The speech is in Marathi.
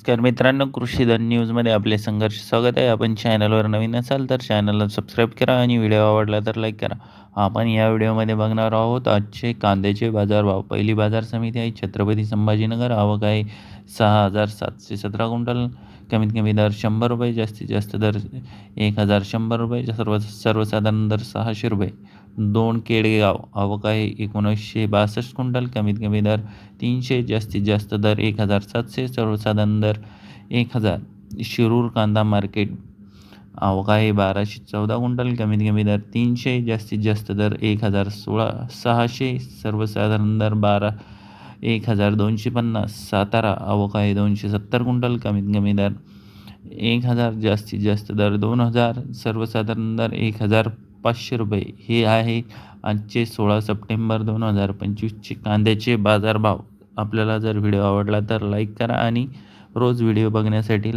नमस्कार मित्रांनो कृषीधन न्यूजमध्ये आपले संघर्ष स्वागत आहे. आपण चॅनलवर नवीन असाल तर चॅनलला सबस्क्राईब करा आणि व्हिडिओ आवडला तर लाईक करा. आपण या व्हिडिओमध्ये बघणार आहोत आजचे कांद्याचे बाजारभाव पहिली बाजार समिती आहे छत्रपती संभाजीनगर. आवक आहे सहा हजार सातशे सतरा क्विंटल. कमीत कमी दर शंभर रुपये जास्तीत जास्त दर एक हजार शंभर रुपये सर्व सर्वसाधारण दर सहाशे रुपये. दोन केडेगाव अवकाळी आहे एकोणीसशे बासष्ट क्विंटल कमीत कमी दर तीनशे जास्तीत जास्त दर एक हजार सातशे सर्वसाधारण दर एक हजार. शिरूर कांदा मार्केट अवकाळी आहे बाराशे चौदा क्विंटल कमीत कमी दर तीनशे जास्तीत जास्त दर एक हजार सोळा सहाशे सर्वसाधारण दर बारा एक हजार दोनशे पन्नास. सातारा अवकाळी आहे दोनशे सत्तर क्विंटल कमीत कमी दर एक हजार जास्तीत जास्त दर दोन हजार सर्वसाधारण दर एक हजार पाचशे रुपये. हे आहे आजचे सोळा सप्टेंबर दोन हजार पंचवीसचे कांद्याचे बाजारभाव. आपल्याला जर व्हिडिओ आवडला तर लाईक करा आणि रोज व्हिडिओ बघण्यासाठी